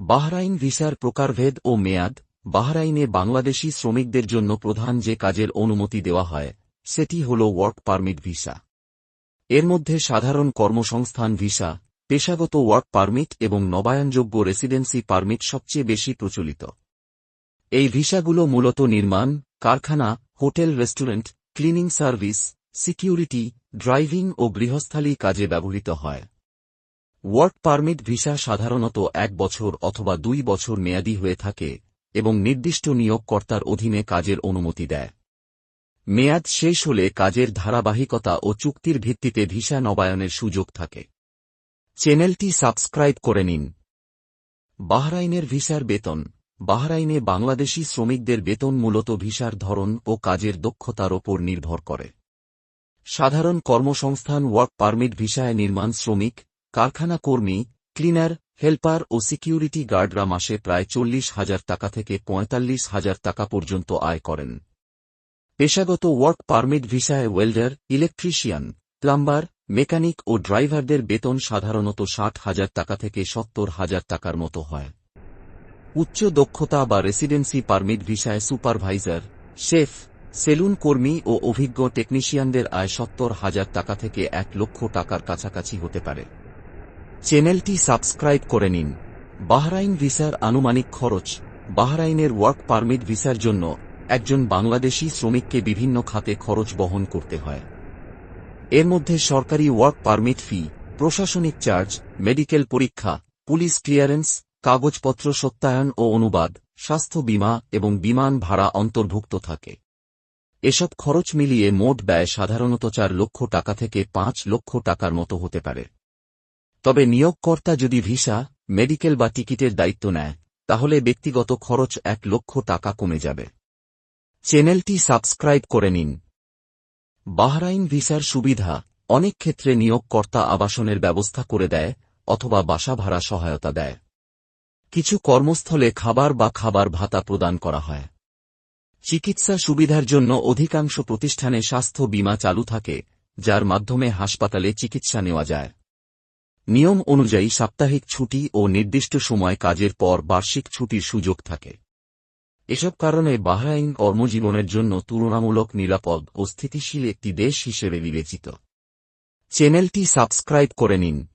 Bahrain ভিসার প্রকারভেদ ও মেয়াদ, বাহরাইনে বাংলাদেশি শ্রমিকদের জন্য প্রধান যে কাজের অনুমতি দেওয়া হয়, সেটি হল ওয়ার্ক পারমিট ভিসা। এর মধ্যে সাধারণ কর্মসংস্থান ভিসা, পেশাগত ওয়ার্ক পারমিট এবং নবায়নযোগ্য রেসিডেন্সি পারমিট সবচেয়ে বেশি প্রচলিত। এই ভিসাগুলো মূলত নির্মাণ, কারখানা, hotel restaurant, cleaning service, security, driving ও গৃহস্থালী কাজে ব্যবহৃত হয়। ওয়ার্ক পারমিট ভিসা সাধারণত এক বছর অথবা দুই বছর মেয়াদী হয়ে থাকে এবং নির্দিষ্ট নিয়োগকর্তার অধীনে কাজের অনুমতি দেয়। মেয়াদ শেষ হলে কাজের ধারাবাহিকতা ও চুক্তির ভিত্তিতে ভিসা নবায়নের সুযোগ থাকে। চ্যানেলটি সাবস্ক্রাইব করে নিন। বাহরাইনের ভিসার বেতন। বাহরাইনে বাংলাদেশি শ্রমিকদের বেতন মূলত ভিসার ধরন ও কাজের দক্ষতার ওপর নির্ভর করে। সাধারণ কর্মসংস্থান ওয়ার্ক পারমিট ভিসায় নির্মাণ শ্রমিক কারখানা কর্মী, ক্লিনার, হেল্পার ও সিকিউরিটি গার্ডরা মাসে প্রায় চল্লিশ হাজার টাকা থেকে পঁয়তাল্লিশ হাজার টাকা পর্যন্ত আয় করেন। পেশাগত ওয়ার্ক পারমিট ভিসায় ওয়েল্ডার, ইলেকট্রিশিয়ান, প্লাম্বার, মেকানিক ও ড্রাইভারদের বেতন সাধারণত ষাট হাজার টাকা থেকে সত্তর হাজার টাকার মতো হয়। উচ্চ দক্ষতা বা রেসিডেন্সি পারমিট ভিসায় সুপারভাইজার, শেফ, সেলুন কর্মী ও অভিজ্ঞ টেকনিশিয়ানদের আয় সত্তর হাজার টাকা থেকে এক লক্ষ টাকার কাছাকাছি হতে পারে। চ্যানেলটি সাবস্ক্রাইব করে নিন। বাহরাইন ভিসার আনুমানিক খরচ, বাহরাইনের ওয়ার্ক পারমিট ভিসার জন্য একজন বাংলাদেশি শ্রমিককে বিভিন্ন খাতে খরচ বহন করতে হয়। এর মধ্যে সরকারি ওয়ার্ক পারমিট ফি, প্রশাসনিক চার্জ, মেডিকেল পরীক্ষা, পুলিশ ক্লিয়ারেন্স, কাগজপত্র সত্যায়ন ও অনুবাদ, স্বাস্থ্য বীমা এবং বিমান ভাড়া অন্তর্ভুক্ত থাকে। এসব খরচ মিলিয়ে মোট ব্যয় সাধারণত চার লক্ষ টাকা থেকে পাঁচ লক্ষ টাকার মতো হতে পারে। তবে নিয়োগকর্তা যদি ভিসা, মেডিকেল বা টিকিটের দায়িত্ব নেয়, তাহলে ব্যক্তিগত খরচ এক লক্ষ টাকা কমে যাবে। চ্যানেলটি সাবস্ক্রাইব করে নিন। বাহরাইন ভিসার সুবিধা, অনেক ক্ষেত্রে নিয়োগকর্তা আবাসনের ব্যবস্থা করে দেয় অথবা বাসা ভাড়া সহায়তা দেয়। কিছু কর্মস্থলে খাবার বা খাবার ভাতা প্রদান করা হয়। চিকিৎসা সুবিধার জন্য অধিকাংশ প্রতিষ্ঠানে স্বাস্থ্য বীমা চালু থাকে, যার মাধ্যমে হাসপাতালে চিকিৎসা নেওয়া যায়। নিয়ম অনুযায়ী সাপ্তাহিক ছুটি ও নির্দিষ্ট সময় কাজের পর বার্ষিক ছুটির সুযোগ থাকে। এসব কারণে বাহরাইন কর্মজীবনের জন্য তুলনামূলক নিরাপদ ও স্থিতিশীল একটি দেশ হিসেবে বিবেচিত। চ্যানেলটি সাবস্ক্রাইব করে নিন।